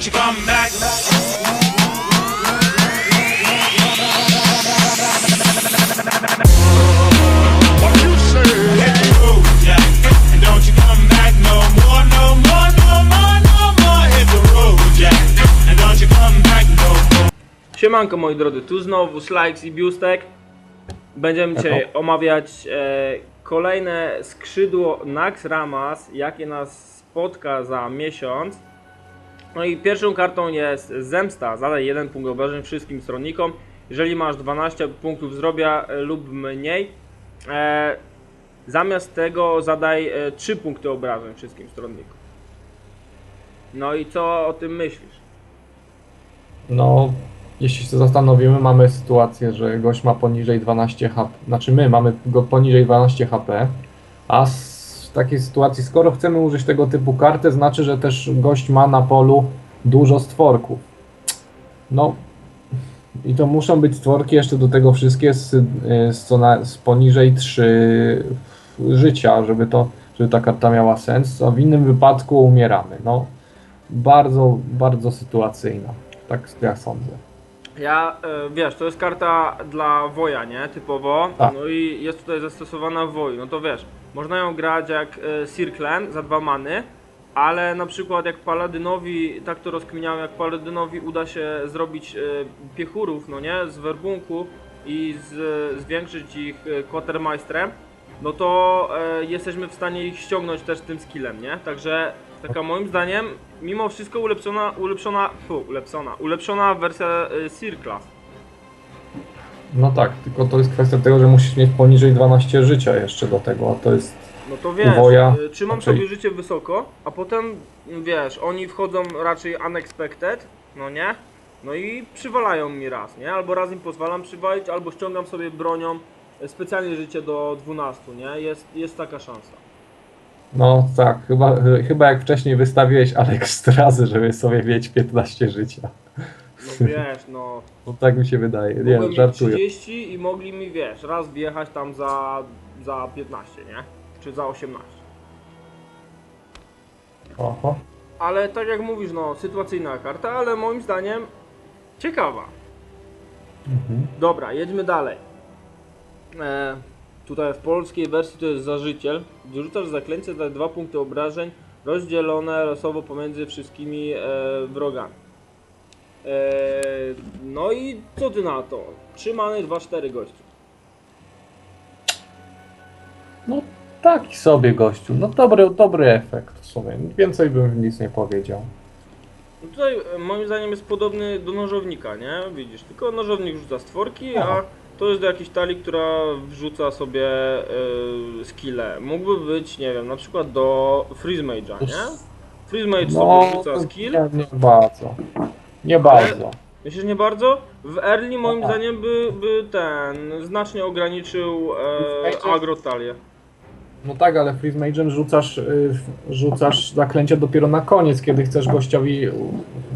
don't you come back. What you say? Hit the road, Jack, and don't you come back no more, no more, no more, no more. Hit the road, Jack, and don't you come back no more. Siemanko moi drodzy, tu znowu Slikes i Biustek. Będziemy dzisiaj omawiać e, kolejne skrzydło Nax Ramas, jakie nas spotka za miesiąc. No i pierwszą kartą jest Zemsta. Zadaj jeden punkt obrażeń wszystkim stronnikom. Jeżeli masz 12 punktów zdrowia e, lub mniej, e, zamiast tego zadaj e, 3 punkty obrażeń wszystkim stronnikom. No i co o tym myślisz? No, jeśli się zastanowimy, mamy sytuację, że gość ma poniżej 12 HP, znaczy my mamy go poniżej 12 HP, a w takiej sytuacji, skoro chcemy użyć tego typu karty, znaczy, że też gość ma na polu dużo stworków. No, i to muszą być stworki jeszcze do tego wszystkie z, y, z, co na, z poniżej 3 życia, żeby to, żeby ta karta miała sens, a w innym wypadku umieramy. No, bardzo, bardzo sytuacyjna. Tak ja sądzę. Ja, e, wiesz, to jest karta dla woja, nie? Typowo. Tak. No i jest tutaj zastosowana w woju. No to wiesz, można ją grać jak e, Circlen za dwa many, ale na przykład jak Paladynowi, tak to rozkminiałem, jak Paladynowi uda się zrobić e, piechurów, no nie? Z werbunku i z, zwiększyć ich e, no to e, jesteśmy w stanie ich ściągnąć też tym skillem, nie? Także taka moim zdaniem, mimo wszystko ulepszona, ulepszona, fu, ulepszona, ulepszona wersja e, Circla. No tak, tylko to jest kwestia tego, że musisz mieć poniżej 12 życia jeszcze do tego, a to jest. No to wiesz, Woja, y, trzymam raczej- sobie życie wysoko, a potem wiesz, oni wchodzą raczej unexpected, no nie? No i przywalają mi raz, nie? Albo raz im pozwalam przywalić, albo ściągam sobie bronią e, specjalnie życie do 12, nie? Jest, jest taka szansa. No tak, chyba, chyba jak wcześniej wystawiłeś Alekstrazy, żeby sobie mieć 15 życia. No wiesz, no. No tak mi się wydaje. Nie, Mogłem mieć żartuję. 30 i mogli mi, wiesz, raz wjechać tam za, za 15, nie? Czy za 18. Oho. Ale tak jak mówisz, no, sytuacyjna karta, ale moim zdaniem ciekawa. Mhm. Dobra, jedźmy dalej. E, tutaj w polskiej wersji to jest zażyciel. Wyrzucasz zaklęcie za dwa punkty obrażeń rozdzielone losowo pomiędzy wszystkimi e, wrogami. E, no i co ty na to? Trzymany 2-4 gościu. No taki sobie gościu. No dobry, dobry efekt w sumie. Więcej bym nic nie powiedział. No tutaj e, moim zdaniem jest podobny do nożownika, nie? Widzisz, tylko nożownik rzuca stworki, a. to jest do jakiejś talii, która wrzuca sobie e, skille. Mógłby być, nie wiem, na przykład do Freeze Mage'a, nie? Freeze Mage No, sobie rzuca skill. nie, bardzo. Nie bardzo. Myślisz nie bardzo? W early moim zdaniem by, by ten znacznie ograniczył e, agro talię. No tak, ale Freeze Mage'em rzucasz, y, rzucasz zaklęcia dopiero na koniec, kiedy chcesz gościowi,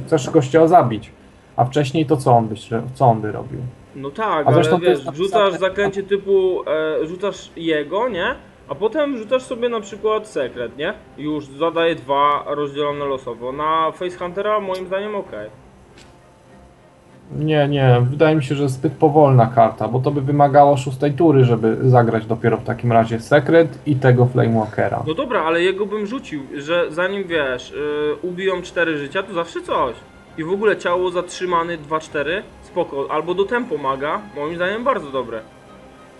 chcesz gościa zabić. A wcześniej to co on by, co on by robił? No tak, A ale wiesz, rzucasz zaklęcie typu, e, rzucasz jego, nie? A potem rzucasz sobie na przykład sekret, nie? Już zadaje dwa rozdzielone losowo. Na Facehuntera moim zdaniem ok. Nie, nie, wydaje mi się, że zbyt powolna karta, bo to by wymagało szóstej tury, żeby zagrać dopiero w takim razie sekret i tego Flamewalkera. No dobra, ale jego bym rzucił, że zanim wiesz, y, ubiją 4 życia, to zawsze coś. I w ogóle ciało zatrzymany 2-4, spoko. Albo do tempo maga, moim zdaniem bardzo dobre.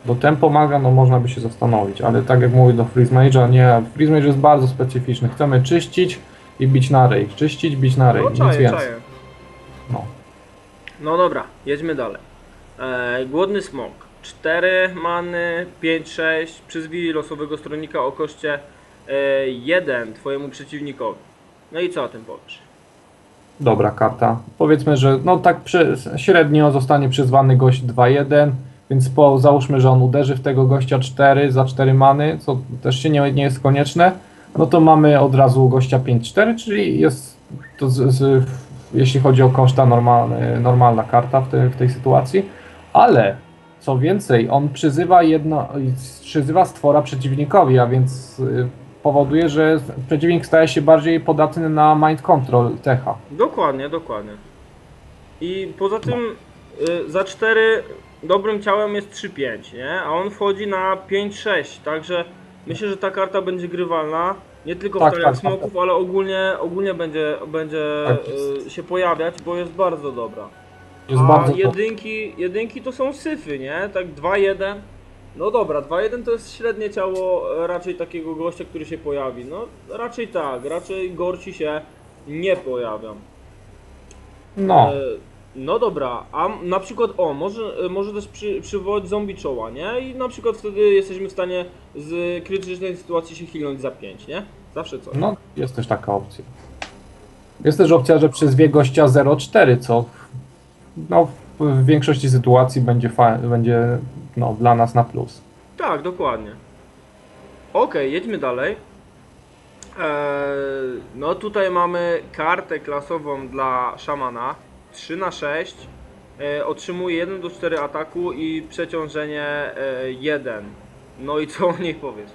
Do tempo maga, no można by się zastanowić, ale tak jak mówię do Freeze Mage'a, nie, Freeze Mage jest bardzo specyficzny. Chcemy czyścić i bić na rej. Czyścić, bić na rej, No nic czaję, więcej. czaję. No. No dobra, jedźmy dalej. E, głodny smok. 4 many, 5-6, przyzwij losowego stronnika o koszcie e, 1 twojemu przeciwnikowi. No i co o tym powiesz? Dobra karta. Powiedzmy, że no tak przy, średnio zostanie przyzwany gość 2-1, więc po, załóżmy, że on uderzy w tego gościa 4 za 4 many, co też się nie, nie jest konieczne, no to mamy od razu gościa 5-4, czyli jest to z, z, jeśli chodzi o koszta normalna karta w, te, w tej sytuacji, ale co więcej, on przyzywa jedno, przyzywa stwora przeciwnikowi, a więc y, powoduje, że przeciwnik staje się bardziej podatny na mind control techa. Dokładnie, dokładnie. I poza tym y, za 4 dobrym ciałem jest 3-5, nie? A on wchodzi na 5-6, także myślę, że ta karta będzie grywalna. Nie tylko Tak, w taliach tak, tak, smoków, ale ogólnie, ogólnie będzie, będzie Tak y, się pojawiać, bo jest bardzo dobra. Jest A bardzo jedynki, jedynki to są syfy, nie? Tak 2-1. No dobra, 2-1 to jest średnie ciało e, raczej takiego gościa, który się pojawi. No raczej tak, raczej gorci się nie pojawią. No, E, no dobra, a na przykład o, może, e, może też przy, przywołać zombie czoła, nie? I na przykład wtedy jesteśmy w stanie z krytycznej sytuacji się chilnąć za 5, nie? Zawsze coś. no jest też taka opcja. Jest też opcja, że przez wie gościa 0,4, co no, w- większości sytuacji będzie, będzie no, dla nas na plus. Tak, dokładnie. Okej, jedźmy dalej. Eee, no tutaj mamy kartę klasową dla szamana 3 na 6 e, Otrzymuje 1 do 4 ataku i przeciążenie e, 1 No i co o niej powiesz?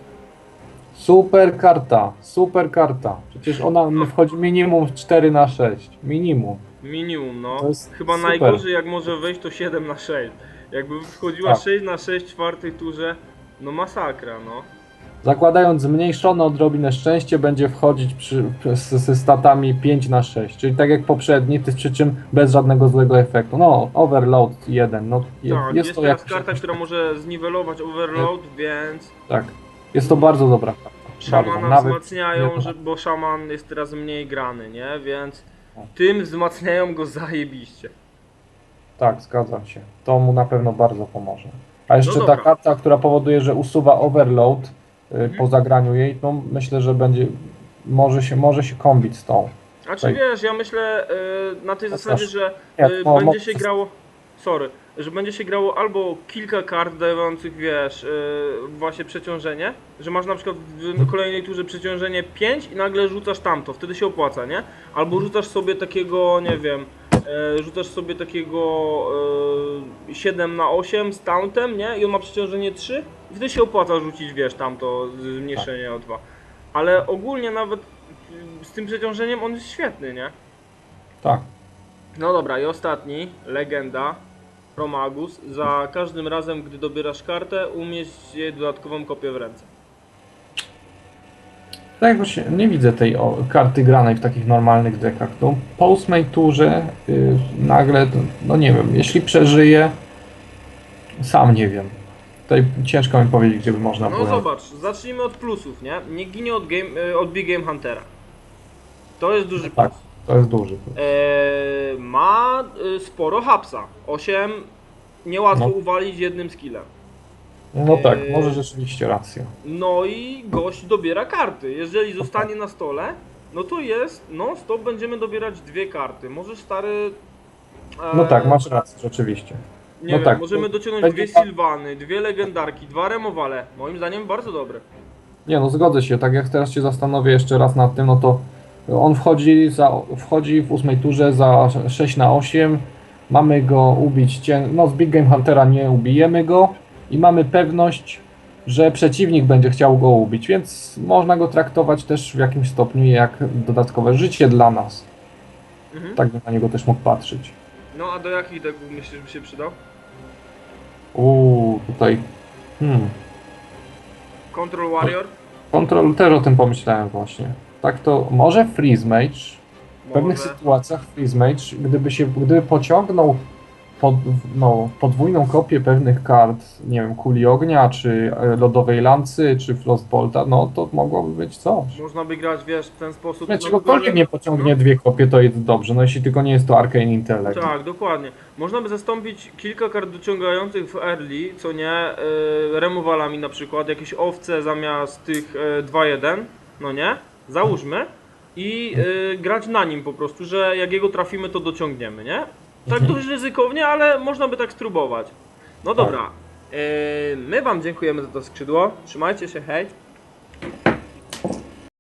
Super karta, super karta. Przecież ona wchodzi minimum w 4 na 6. Minimum. Minimum, no. To jest Chyba super. najgorzej jak może wejść to 7 na 6 Jakby wchodziła Tak. 6 na 6 w czwartej turze, no masakra, no. Zakładając zmniejszone odrobinę szczęście, będzie wchodzić przy, z, ze statami 5 na 6. Czyli tak jak poprzedni, ty- przy czym bez żadnego złego efektu. No, overload 1. No, je, Tak, jest, jest, to teraz jakaś- karta, która może zniwelować overload, więc Tak. Jest to bardzo dobra karta. Bardzo. szamana Nawet wzmacniają, nie- że, bo szaman jest teraz mniej grany, nie? Więc Tak. Tym wzmacniają go zajebiście. Tak, zgadzam się. To mu na pewno bardzo pomoże. A jeszcze No ta dobra. karta, która powoduje, że usuwa overload y, Mhm. po zagraniu jej, no myślę, że będzie może się, może się kombić z tą. A czy Tak. wiesz, ja myślę y, na tej Tak, zasadzie, że y, będzie mo- się grało. Sorry, że będzie się grało albo kilka kart dających, wiesz, y, właśnie przeciążenie, że masz na przykład Mhm. w kolejnej turze przeciążenie 5 i nagle rzucasz tamto, wtedy się opłaca, nie? Albo rzucasz sobie takiego, nie wiem, y, rzucasz sobie takiego y, 7 na 8 z tauntem, nie? I on ma przeciążenie 3 i wtedy się opłaca rzucić, wiesz, tamto zmniejszenie o 2. Ale ogólnie nawet z tym przeciążeniem on jest świetny, nie? Tak. No dobra, i ostatni, legenda, Promagus. Za każdym razem, gdy dobierasz kartę, umieść jej dodatkową kopię w ręce. Tak właśnie, nie widzę tej o, karty granej w takich normalnych dekach. No, po ósmej turze y, nagle, no nie wiem, jeśli przeżyje, sam nie wiem. Tutaj ciężko mi powiedzieć, gdzie by można No było. zobacz, zacznijmy od plusów, nie? Nie ginie od, game, e, od Big Game Huntera. To jest duży Tak, plus. To jest duży. Eee, ma e, sporo hapsa. 8 niełatwo No. uwalić jednym skillem. No tak, Eee. może rzeczywiście racja. No i gość dobiera karty. Jeżeli zostanie na stole, no to jest, no stop będziemy dobierać dwie karty. Może stary... e, No tak, masz rację, rzeczywiście. Nie no wiem, tak, możemy dociągnąć będzie dwie tak- Sylwany, dwie Legendarki, dwa Remowale. Moim zdaniem bardzo dobre. Nie no, zgodzę się. Tak jak teraz się zastanowię jeszcze raz nad tym, no to on wchodzi, za, wchodzi w ósmej turze za 6 na 8. Mamy go ubić. No z Big Game Huntera nie ubijemy go i mamy pewność, że przeciwnik będzie chciał go ubić, więc można go traktować też w jakimś stopniu jak dodatkowe życie dla nas. Mhm. Tak bym na niego też mógł patrzeć. No a do jakich deków myślisz, by się przydał? Uuu, tutaj. Hmm. Control Warrior? Kontrol też o tym pomyślałem właśnie. Tak to może Freeze Mage. W pewnych Może. sytuacjach Freeze Mage, gdyby się, gdyby pociągnął pod, no, podwójną kopię pewnych kart, nie wiem, kuli ognia, czy e, lodowej lancy, czy Frostbolta, no to mogłoby być coś. Można by grać, wiesz, w ten sposób. No, no, czegokolwiek nie pociągnie dwie kopie, to jest dobrze, no jeśli tylko nie jest to Arcane Intellect. Tak, dokładnie. Można by zastąpić kilka kart dociągających w early, co nie, yy, removalami na przykład, jakieś owce zamiast tych yy, 2-1, no nie, załóżmy i yy, grać na nim po prostu, że jak jego trafimy, to dociągniemy, nie? Tak Mhm. dość ryzykownie, ale można by tak spróbować. No dobra, yy, my wam dziękujemy za to skrzydło, trzymajcie się, hej.